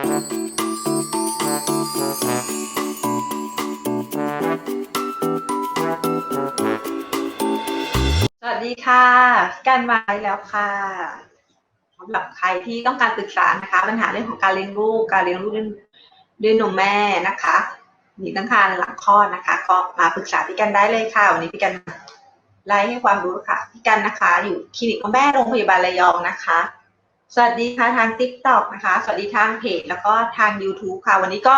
สวัสดีค่ะกันมาแล้วค่ะสำหรับใครที่ต้องการปรึกษานะคะ ปัญหาเรื่องของการเลี้ยงลูก การเลี้ยงลูกด้วยด้วยนมแม่นะคะมีตั้งครรภ์หลังคลอดนะคะ ก็มาปรึกษาพี่กันได้เลยค่ะ วันนี้พี่กันไล่ให้ความรู้ค่ะ พี่กันนะคะ อยู่คลินิกของแม่โรงพยาบาลระยองนะคะ สวัสดีค่ะทาง t ิ k t o k นะคะ สวัสดีทางเพจแล้วก็ทาง YouTube ค่ะ วันนี้ก็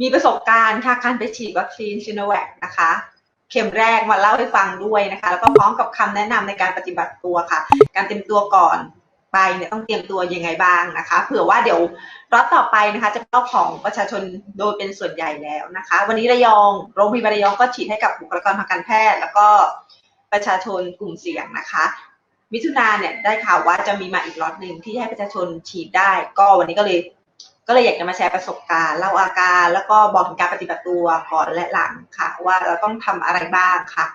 มีประสบการณ์ค่ะการไปฉีดวัคซีนซิโนแวคนะคะ เข็มแรกมาเล่าให้ฟังด้วยนะคะ แล้วก็พร้อมกับคำแนะนำในการปฏิบัติตัวค่ะ การเตรียมตัวก่อนไปเนี่ยต้องเตรียมตัวยังไงบ้างนะคะ เผื่อว่าเดี๋ยวรอบต่อไปนะคะ จะเป็นของประชาชนโดยเป็นส่วนใหญ่แล้วนะคะ วันนี้ระยองโรงพยาบาลระยองก็ฉีดให้กับบุคลากรทางการแพทย์ แล้วก็ประชาชนกลุ่มเสี่ยงนะคะ มิถุนาเนี่ยได้ข่าวว่าจะมีมาอีกล็อตหนึ่งที่ให้ประชาชนฉีดได้ ก็วันนี้ก็เลย ก็เลยอยากจะมาแชร์ประสบการณ์เล่าอาการ แล้วก็บอกถึงการปฏิบัติตัวก่อนและหลังค่ะ ว่าเราต้องทำอะไรบ้างค่ะ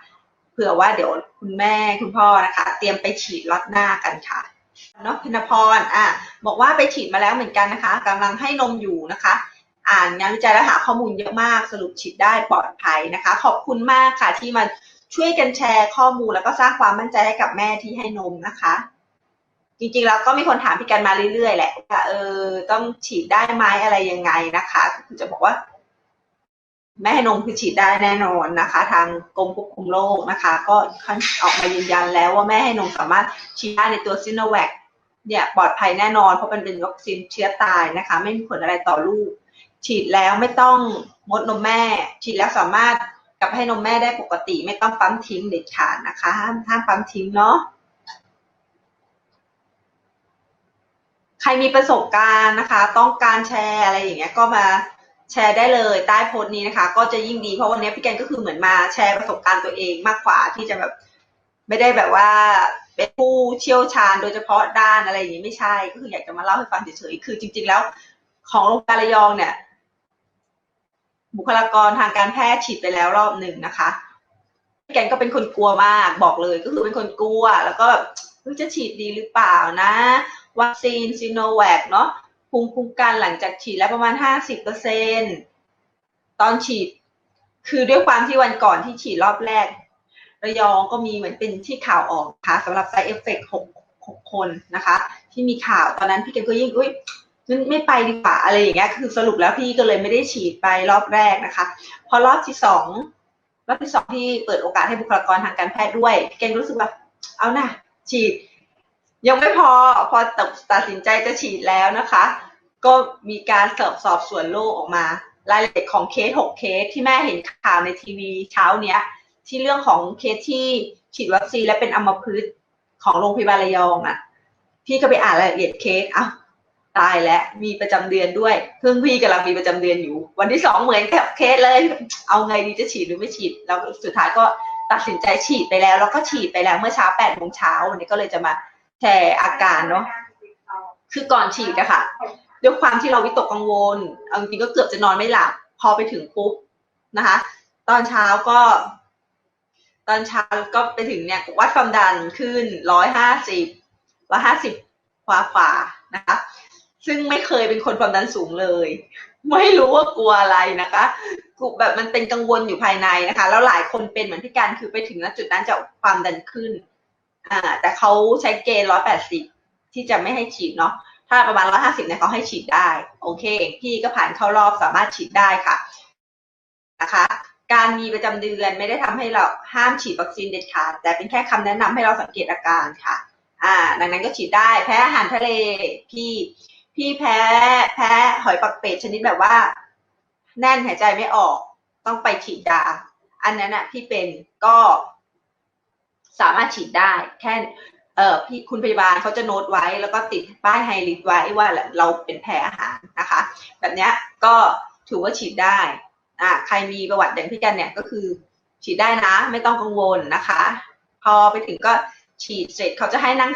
เผื่อว่าเดี๋ยวคุณแม่คุณพ่อนะคะ เตรียมไปฉีดล็อตหน้ากันค่ะเนาะพนพรอะบอกว่าไปฉีดมาแล้วเหมือนกันนะคะกำลังให้นมอยู่นะคะ อ่านงานวิจัยและหาข้อมูลเยอะมากสรุปฉีดได้ปลอดภัยนะคะ ขอบคุณมากค่ะที่มา ช่วยกันแชร์ข้อมูลแล้วก็สร้างความมั่นใจให้กับแม่ที่ให้นมนะคะ จริงๆแล้วก็มีคนถามพี่กันมาเรื่อยๆแหละว่าเออต้องฉีดได้ไหมอะไรยังไงนะคะคือจะบอกว่า แม่ให้นมคือฉีดได้แน่นอนนะคะ ทางกรมควบคุมโรคนะคะ ก็ออกมายืนยันแล้วว่าแม่ให้นมสามารถฉีดได้ในตัวซิโนแวคเนี่ยปลอดภัยแน่นอนเพราะมันเป็นวัคซีนเชื้อตายนะคะ ไม่มีผลอะไรต่อลูก ฉีดแล้วไม่ต้องมดนมแม่ ฉีดแล้วสามารถ กับให้นมแม่ได้ปกติไม่ต้องปั๊มทิ้งเด็ดขาดนะคะ ห้ามห้ามปั๊มทิ้งเนาะใครมีประสบการณ์นะคะ ต้องการแชร์อะไรอย่างเงี้ยก็มาแชร์ได้เลยใต้โพสต์นี้นะคะ ก็จะยิ่งดีเพราะวันนี้พี่แกนก็คือเหมือนมาแชร์ประสบการณ์ตัวเองมากกว่าที่จะแบบไม่ได้แบบว่าเป็นผู้เชี่ยวชาญโดยเฉพาะด้านอะไรอย่างนี้ไม่ใช่ ก็คืออยากจะมาเล่าให้ฟังเฉยๆคือจริง ๆ แล้ว ของโรงพยาบาลระยองเนี่ย บุคลากรทางการแพทย์ฉีดไปแล้วรอบหนึ่งนะคะพี่แกนก็เป็นคนกลัวมากบอกเลยก็คือเป็นคนกลัว แล้วก็แบบจะฉีดดีหรือเปล่านะวัคซีนซีโนแวคเนาะภูมิคุ้มกันหลังจากฉีดแล้วประมาณห้าสิบเปอร์เซ็นตอนฉีด คือด้วยความที่วันก่อนที่ฉีดรอบแรก ระยองก็มีเหมือนเป็นที่ข่าวออกค่ะสำหรับไซเอฟเฟกหกหกคนนะคะ ที่มีข่าวตอนนั้นพี่เกนก็ยิ่งอุ้ย ไม่ไปดีกว่าอะไรอย่างเงี้ยคือสรุปแล้วพี่ก็เลยไม่ได้ฉีดไปรอบแรกนะคะ พอรอบที่สองรอบที่สองที่เปิดโอกาสให้บุคลากรทางการแพทย์ด้วยพี่เกนรู้สึกว่า เอานะฉีด ยังไม่พอพอตัดสินใจจะฉีดแล้วนะคะ ก็มีการสอบสอบสวนโรคออกมา รายละเอียดของเคสหกเคสที่แม่เห็นข่าวในทีวีเช้าเนี้ย ที่เรื่องของเคสที่ฉีดวัคซีนและเป็นอัมพฤกษ์ของโรงพยาบาลระยองอะ พี่ก็ไปอ่านรายละเอียดเคสอ้าว ตายแล้วมีประจำเดือนด้วยเพิ่งพี่กำลังมีประจำเดือนอยู่ วันที่สองเหมือนกับเคสเลย เอาไงดีจะฉีดหรือไม่ฉีด แล้วสุดท้ายก็ตัดสินใจฉีดไปแล้ว แล้วก็ฉีดไปแล้วเมื่อเช้าแปดโมงเช้าวันนี้ก็เลยจะมาแชร์อาการเนาะคือก่อนฉีดอะค่ะด้วยความที่เราวิตกกังวลเอาจริงก็เกือบจะนอนไม่หลับพอไปถึงปุ๊บนะคะ ตอนเช้าก็ ตอนเช้าก็ไปถึงเนี่ยวัดความดันขึ้นร้อยห้าสิบร้อยห้าสิบขวาขวานะคะ ซึ่งไม่เคยเป็นคนความดันสูงเลย ไม่รู้ว่ากลัวอะไรนะคะกูแบบมันเป็นกังวลอยู่ภายในนะคะ แล้วหลายคนเป็นเหมือนพี่การคือไปถึงณจุดนั้นจะความดันขึ้นอ่าแต่เขาใช้เกณฑ์ร้อยแปดสิบที่จะไม่ให้ฉีดเนาะถ้าประมาณร้อยห้าสิบเนี่ยเขาให้ฉีดได้ โอเค พี่ก็ผ่านเข้ารอบสามารถฉีดได้ค่ะนะคะการมีประจำเดือนไม่ได้ทำให้เราห้ามฉีดวัคซีนเด็ดขาดแต่เป็นแค่คำแนะนำให้เราสังเกตอาการค่ะ อ่า ดังนั้นก็ฉีดได้แพ้อาหารทะเลพี่ พี่แพ้แพ้หอยปักเป็ดชนิดแบบว่า แน่นหายใจไม่ออกต้องไปฉีดยา อันนั้นอะพี่เป็นก็สามารถฉีดได้แค่เออพี่คุณพยาบาลเขาจะโน้ตไว้ แล้วก็ติดป้ายไฮไลท์ไว้ว่าเราเป็นแพ้อาหารนะคะ แบบนี้ก็ถือว่าฉีดได้อ่าใครมีประวัติอย่างพี่กันเนี่ยก็คือ ฉีดได้นะ ไม่ต้องกังวลนะคะ พอไปถึงก็ฉีดเสร็จเขาจะให้นั่ง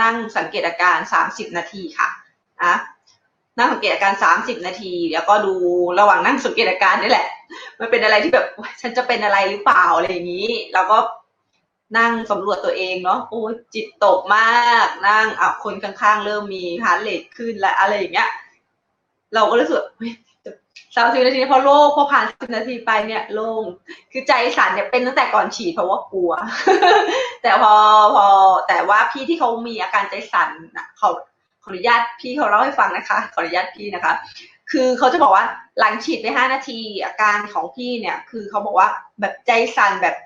นั่งสังเกตอาการสามสิบนาทีค่ะ อะนั่งสังเกตอาการสามสิบนาที แล้วก็ดูระหว่างนั่งสังเกตอาการนี่แหละ มันเป็นอะไรที่แบบฉันจะเป็นอะไรหรือเปล่าอะไรอย่างนี้ เราก็นั่งสำรวจตัวเองเนาะโอ้จิตตกมากนั่งอะคนข้างๆ เริ่มมีฮาร์ดเรทขึ้นและอะไรอย่างเงี้ย เราก็รู้สึกสามสิบนาทีพอโล่งพอผ่านสิบนาทีไปเนี่ยโล่งคือใจสั่นเนี่ยเป็นตั้งแต่ก่อนฉีดเพราะว่ากลัว แต่พอพอแต่ว่าพี่ที่เขามีอาการใจสั่นนะเขา ขออนุญาตพี่เขาเล่าให้ฟังนะคะ ขออนุญาตพี่นะคะ คือเขาจะบอกว่าหลังฉีดไปห้านาทีอาการของพี่เนี่ยคือเขาบอกว่าแบบใจสั่นแบบ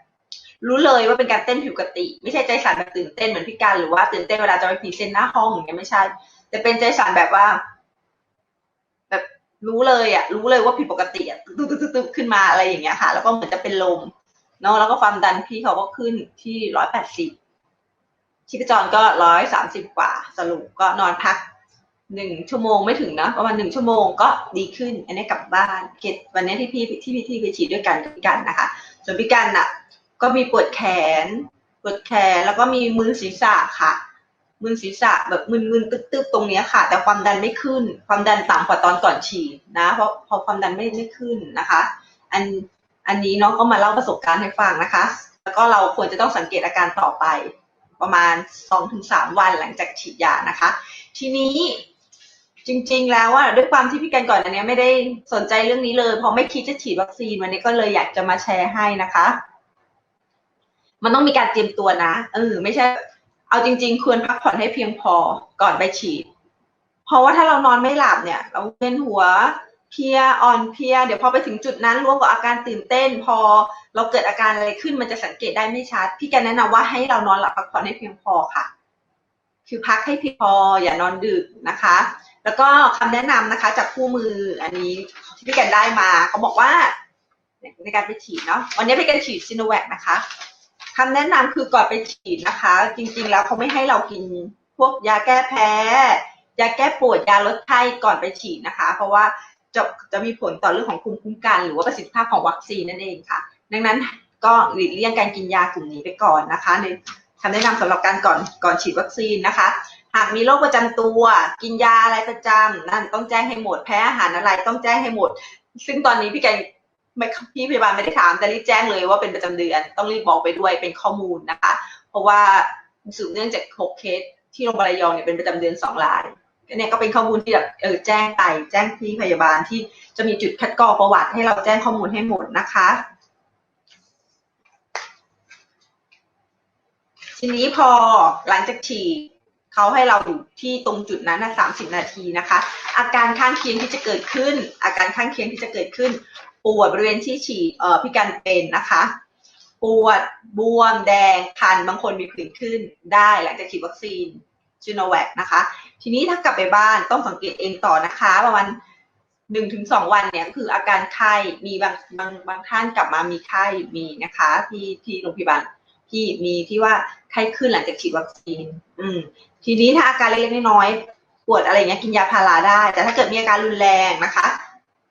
รู้เลยว่าเป็นการเต้นผิวปกติ ไม่ใช่ใจสั่นแบบตื่นเต้นเหมือนพี่การหรือว่าตื่นเต้นเวลาจะไปพรีเซนต์หน้าห้องอย่างเงี้ยไม่ใช่ แต่เป็นใจสั่นแบบว่า แบบรู้เลยอะ รู้เลยว่าผิดปกติอะตึ๊บตึ๊บตึ๊บตึ๊บขึ้นมาอะไรอย่างเงี้ยค่ะ แล้วก็เหมือนจะเป็นลมเนาะแล้วก็ความดันพี่เขาก็ขึ้นที่ร้อยแปดสิบ ชีพจรก็ร้อยสามสิบกว่าสรุปก็นอนพักหนึ่งชั่วโมงไม่ถึงนะประมาณหนึ่งชั่วโมงก็ดีขึ้น อันนี้กลับบ้านเกตวันนี้ที่พี่ที่พี่ที่ไปฉีดด้วยกันกับพี่กันนะคะ ส่วนพี่กันน่ะ ก็มีปวดแขน ปวดแขนแล้วก็มีมือศีรษะค่ะมึนศีรษะแบบมึนๆตึ๊บๆตรงเนี้ยค่ะ แต่ความดันไม่ขึ้น ความดันต่ำกว่าตอนก่อนฉีดนะ เพราะพอความดันไม่ไม่ขึ้นนะคะ อันอันนี้น้องก็มาเล่าประสบการณ์ให้ฟังนะคะ แล้วก็เราควรจะต้องสังเกตอาการต่อไป ประมาณสองถึงสามวันหลังจากฉีดยานะคะ ทีนี้จริงๆ แล้วว่าด้วยความที่พี่กันก่อนอันนี้ไม่ได้สนใจเรื่องนี้เลยเพราะไม่คิดจะฉีดวัคซีนวันนี้ก็เลยอยากจะมาแชร์ให้นะคะ มันต้องมีการเตรียมตัวนะเออไม่ใช่ เอาจริง ๆ ควรพักผ่อนให้เพียงพอก่อนไปฉีด เพราะว่าถ้าเรานอนไม่หลับเนี่ย เราเวียนหัว เพียอ่อนเพีย เดี๋ยวพอไปถึงจุดนั้นร่วมกับอาการตื่นเต้น พอเราเกิดอาการอะไรขึ้นมันจะสังเกตได้ไม่ชัด พี่แกแนะนำว่าให้เรานอนหลับพักผ่อนให้เพียงพอค่ะ คือพักให้เพียงพออย่านอนดึกนะคะ แล้วก็คำแนะนำนะคะจากคู่มืออันนี้ที่พี่แกนได้มาเขาบอกว่าในการไปฉีดเนาะวันนี้พี่แกนฉีดซิโนแวคนะคะคำแนะนำคือก่อนไปฉีดนะคะ จริงๆแล้วเขาไม่ให้เรากินพวกยาแก้แพ้ยาแก้ปวดยาลดไข้ก่อนไปฉีดนะคะ เพราะว่า จะจะมีผลต่อเรื่องของภูมิคุ้มกัน หรือว่าประสิทธิภาพของวัคซีนนั่นเองค่ะ ดังนั้นก็หลีกเลี่ยงการกินยากลุ่มนี้ไปก่อนนะคะในคำแนะนำสำหรับการก่อนก่อนฉีดวัคซีนนะคะ หากมีโรคประจำตัว กินยาอะไรประจำนั่นต้องแจ้งให้หมดแพ้อาหารอะไรต้องแจ้งให้หมด ซึ่งตอนนี้พี่แกไม่พี่พยาบาลไม่ได้ถามแต่รีบแจ้งเลยว่าเป็นประจำเดือน ต้องรีบบอกไปด้วยเป็นข้อมูลนะคะ เพราะว่าสืบเนื่องจากหกเคสที่โรงพยาบาลยองเนี่ยเป็นประจำเดือนสองราย เนี่ยก็เป็นข้อมูลที่แบบเออแจ้งไปแจ้งพี่พยาบาลที่จะมีจุดคัดกรองประวัติให้เราแจ้งข้อมูลให้หมดนะคะ ทีนี้พอหลังจากฉีดเขาให้เราอยู่ที่ตรงจุดนั้นนะสามสิบนาทีนะคะ อาการข้างเคียงที่จะเกิดขึ้น อาการข้างเคียงที่จะเกิดขึ้น ปวดบริเวณที่ฉีดเอ่อพิการเป็นนะคะปวดบวมแดงคันบางคนมีผื่นขึ้นได้หลังจากฉีดวัคซีน ซิโนแวคนะคะ ทีนี้ถ้ากลับไปบ้านต้องสังเกตเองต่อนะคะ ประมาณหนึ่งถึงสองวันเนี่ยคืออาการไข้มีบางบางบางท่านกลับมามีไข้มีนะคะ ที่ที่โรงพยาบาลที่มีที่ว่าไข้ขึ้นหลังจากฉีดวัคซีน อืม ทีนี้ถ้าอาการเล็กๆน้อยๆปวดอะไรเงี้ยกินยาพาราได้ แต่ถ้าเกิดมีอาการรุนแรงนะคะ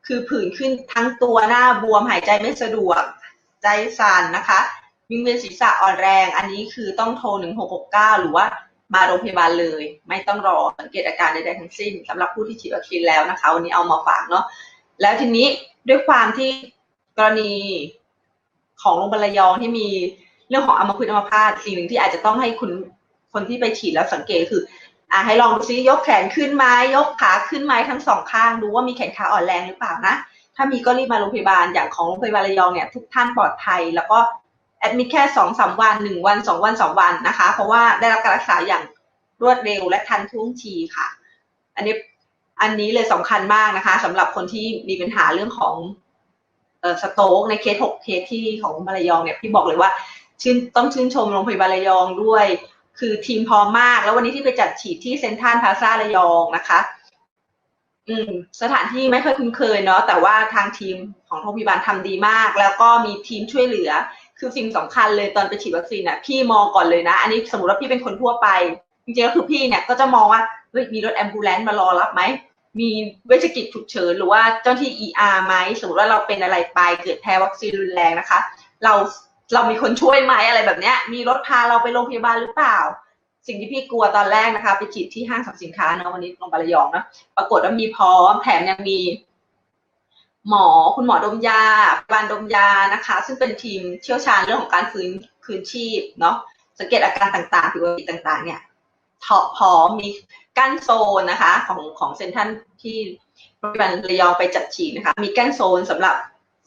คือผื่นขึ้นทั้งตัวหน้าบวมหายใจไม่สะดวกใจสั่นนะคะวิงเวียนศีรษะอ่อนแรง อันนี้คือต้องโทร 1669 หรือว่า มาโรงพยาบาลเลย ไม่ต้องรอสังเกตอาการใดๆทั้งสิ้นสำหรับผู้ที่ฉีดวัคซีนแล้วนะคะ วันนี้เอามาฝากเนาะแล้วทีนี้ด้วยความที่กรณีของโรงพยาบาลยองที่มีเรื่องของอัมพฤกษ์อัมพาตสิ่งหนึ่งที่อาจจะต้องให้คุณคนที่ไปฉีดแล้วสังเกตคืออะให้ลองดูซิยกแขนขึ้นไหมยกขาขึ้นไหมทั้งสองข้างดูว่ามีแขนขาอ่อนแรงหรือเปล่านะถ้ามีก็รีบมาโรงพยาบาลอย่างของโรงพยาบาลระยองเนี่ยทุกท่านปลอดภัย แล้วก็ ดมิดแค่สองสามวันหนึ่งวันสองวันสองวันนะคะ เพราะว่าได้รับการรักษาอย่างรวดเร็วและทันท่วงทีค่ะ อันนี้อันนี้เลยสำคัญมากนะคะสำหรับคนที่มีปัญหาเรื่องของออสโต๊กในเคสหกเคสที่ของบาลรยองเนี่ยพี่บอกเลยว่าชื่นต้องชื่นชมโรงพยาบาลระยองด้วย คือทีมพร้อมมาก แล้ววันนี้ที่ไปจัดฉีดที่เซนทรัลพาซาระยองนะคะ อืม สถานที่ไม่ค่อยคุ้นเคยเนาะแต่ว่าทางทีมของโรงพยาบาลทำดีมาก แล้วก็มีทีมช่วยเหลือ คือสิ่งสำคัญเลยตอนไปฉีดวัคซีนอะพี่มองก่อนเลยนะ อันนี้สมมติว่าพี่เป็นคนทั่วไป จริงๆแล้วคือพี่เนี่ยก็จะมองว่าเฮ้ยมีรถแอมบูเลนต์มารอรับไหมมีเวชกิจฉุกเฉินหรือว่าเจ้าที่ ER ไหมสมมติว่าเราเป็นอะไรไปเกิดแพ้วัคซีนรุนแรงนะคะ เราเรามีคนช่วยไหมอะไรแบบเนี้ย มีรถพาเราไปโรงพยาบาลหรือเปล่า สิ่งที่พี่กลัวตอนแรกนะคะ ไปฉีดที่ห้างสรรพสินค้าเนาะวันนี้โรงบาลรยองเนาะปรากฏว่ามีพร้อมแถมยังมี หมอคุณหมอดมยาพยาบาลดมยานะคะ ซึ่งเป็นทีมเชี่ยวชาญเรื่องของการฟื้นคืนชีพเนาะสังเกตอาการต่างๆผิวปกติต่างๆ เนี่ยพร้อมมีกั้นโซนนะคะ ของของเซนทรันที่โรงพยาบาลระยองไปจัดฉีดนะคะ มีแก้นโซนสำหรับ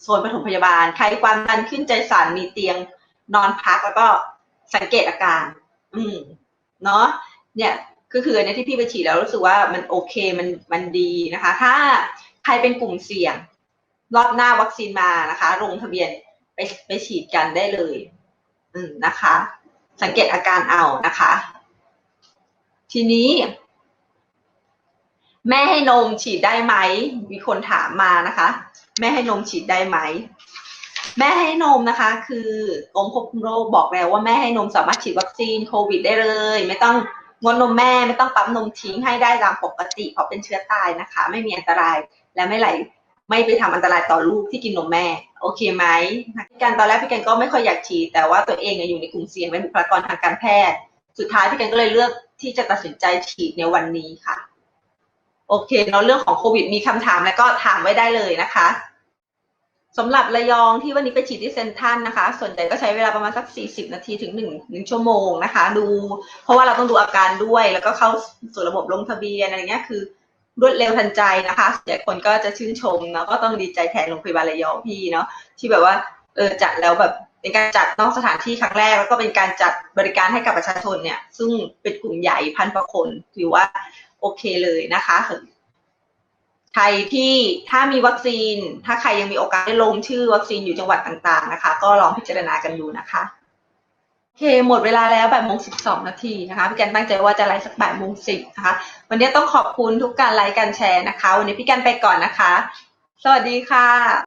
โซนปฐมพยาบาล ใครความดันขึ้นใจสั่นมีเตียงนอนพักแล้วก็สังเกตอาการ อืมเนาะเนี่ยก็คืออันนี้ที่พี่ไปฉีดแล้วรู้สึกว่ามันโอเคมันมันดีนะคะ ถ้าใครเป็นกลุ่มเสี่ยง รอบหน้าวัคซีนมานะคะ ลงทะเบียนไปไปฉีดกันได้เลย อืมนะคะ สังเกตอาการเอานะคะ ทีนี้ แม่ให้นมฉีดได้ไหม มีคนถามมานะคะ แม่ให้นมฉีดได้ไหม แม่ให้นมนะคะ คือกรมควบคุมโรคบอกแล้วว่าแม่ให้นมสามารถฉีดวัคซีนโควิดได้เลย ไม่ต้องงดนมแม่ไม่ต้องปั๊มนมทิ้งให้ได้ตามปกติเพราะเป็นเชื้อตายนะคะ ไม่มีอันตรายและไม่ไหล ไม่ไปทำอันตรายต่อลูกที่กินนมแม่ โอเคไหมพี่กันตอนแรกพี่กันก็ไม่ค่อยอยากฉีดแต่ว่าตัวเองอยู่ในกลุ่มเสี่ยงเป็นบุคลากรทางการแพทย์ สุดท้ายพี่กันก็เลยเลือกที่จะตัดสินใจฉีดในวันนี้ค่ะ โอเคเนาะเรื่องของโควิดมีคำถามแล้วก็ถามไว้ได้เลยนะคะสำหรับระยองที่วันนี้ไปฉีดที่เซนทรันนะคะ ส่วนใหญ่ก็ใช้เวลาประมาณสัก 40 นาทีถึง1 1ชั่วโมงนะคะ ดู เพราะว่าเราต้องดูอาการด้วย แล้วก็เข้าสู่ระบบลงทะเบียนอะไรเงี้ยคือ รวดเร็วทันใจนะคะส่วนใหญ่คนก็จะชื่นชมเนาะก็ต้องดีใจแทนโรงพยาบาลระยองพี่เนาะที่แบบว่าเออจัดแล้วแบบเป็นการจัดนอกสถานที่ครั้งแรก แล้วก็เป็นการจัดบริการให้กับประชาชนเนี่ย ซึ่งเป็นกลุ่มใหญ่พันกว่าคนถือว่าโอเคเลยนะคะใครที่ถ้ามีวัคซีน ถ้าใครยังมีโอกาสได้ลงชื่อวัคซีนอยู่จังหวัดต่างๆนะคะ ก็ลองพิจารณากันดูนะคะ เคหมดเวลาแล้วแบบโมงสิบสองนาทีนะคะ พี่กันตั้งใจว่าจะไลฟ์สักแบบโมงสิบนะคะ วันนี้ต้องขอบคุณทุกการไลค์การแชร์นะคะ วันนี้พี่กันไปก่อนนะคะ สวัสดีค่ะ